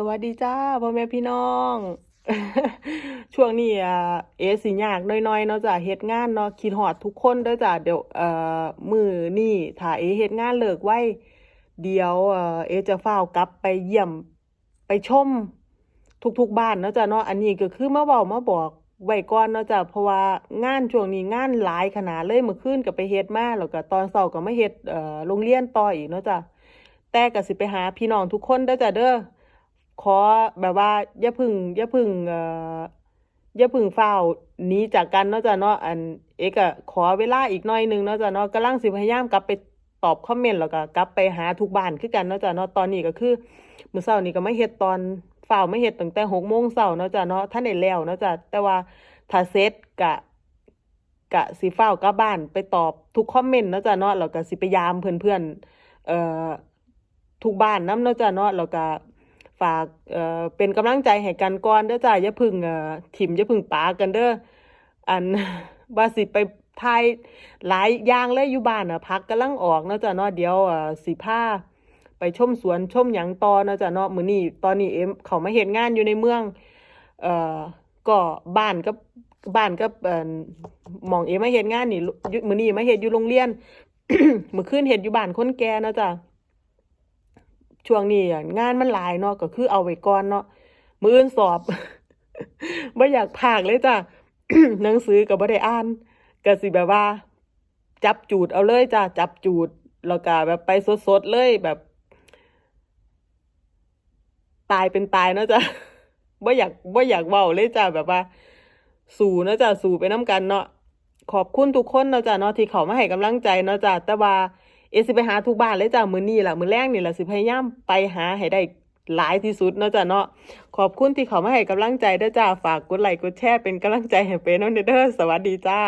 สวัสดีจ้าพ่อแม่พี่น้อง ช่วงนี้อะเอสิยากน้อยๆเนาะจ้ะเฮ็ดงานเนาะคิดฮอดทุกคนเด้อจ้ะเดี๋ยวเอ่อมือนี้ถ้าเอเฮ็ดงานเลิกไว้เดี๋ยวเอ่อเอจะฟ้ากลับไปเยี่ยมไปชมทุกๆบ้านเนาะจ้ะเนาะอันนี้ก็คือมาเว้ามาบอกไว้ก่อนเนาะจ้ะเพราะว่างานช่วงนี้งานหลายขนาดเลยเมื่อคืนก็ไปเฮ็ดมาแล้วก็ตอนเช้าก็มาเฮ็ดเอ่อโรงเรียนต่ออีกเนาะจ้ะแต่ก็สิไปหาพี่น้องทุกคนเด้อจ้ะเด้อ ขอแบบว่าอย่าพึ่งอย่าพึ่งเอ่ออย่าพึ่งฟ้าหนีจากกันเนาะจ้ะเนาะอันเอกอะขอเวลาอีกหน่อยนึงเนาะจ้ะเนาะกำลังสิพยายามกลับไปตอบคอมเมนต์แล้วก็กลับไปหาทุกบ้านคือกันเนาะจ้ะเนาะตอนนี้ก็คือมื้อเช้านี้ก็มาเฮ็ดตอนฟ้าวมาเฮ็ดตั้งแต่6โมงเช้าเนาะจ้ะเนาะท่านได้แล้วเนาะจ้ะแต่ว่าถ้าเสร็จก็ก็สิฟ้ากลับบ้านไปตอบทุกคอมเมนต์เนาะจ้ะเนาะแล้วก็สิไปยามเพื่อนๆเอ่อทุกบ้านนำเนาะจ้ะเนาะแล้วก็ ฝากเอ่อเป็นกำลังใจให้กันก่อนเด้อจ้าอย่าพึ่งเอ่อถิ่มอย่าพึ่งปากันเด้ออันว่าสิไปทายหลายอย่างเลยอยู่บ้านน่ะพักกำลังออกเนาะจ้ะเนาะเดี๋ยวเอ่อสิพาไปชมสวนชมหยังต่อเนาะจ้ะเนาะมื้อนี้ตอนนี้เอ็มเขามาเฮ็ดงานอยู่ในเมืองเอ่อก็บ้านกับบ้านกับเอ่อหมองเอ็มมาเฮ็ดงานนี่มื้อนี้มาเฮ็ดอยู่โรงเรียนมื้อคืนเฮ็ดอยู่บ้านคนแก่เนาะจ้ะ ช่วงนี้อะงานมันหลายเนาะก็คือเอาไว้ก่อนเนาะมืออื่นสอบบ่อยากพากเลยจ้ะหนังสือก็บ่ได้อ่านก็สิแบบว่า จับจูดเอาเลยจ้ะจับจูดแล้วก็แบบไปสดๆเลยแบบ ตายเป็นตายเนาะจ้ะบ่อยากบ่อยากเว้าเลยจ้ะแบบว่า สู้เนาะจ้ะสู้ไปนํกันเนาะขอบคุณทุกคนเนาะจ้ะเนาะที่เขามาให้กำลังใจเนาะจ้ะแต่ว่า เอสิไปหาทุกบ้านเลยจ้ะมือนี่ล่ะมือแรกนี่ล่ะสิพยายามไปหาให้ได้หลายที่สุดเนาะจ้ะเนาะขอบคุณที่เขามาให้กำลังใจเด้อจ้าฝากกดไลค์กดแชร์เป็นกำลังใจให้เป็น้องเด้อสวัสดีจ้า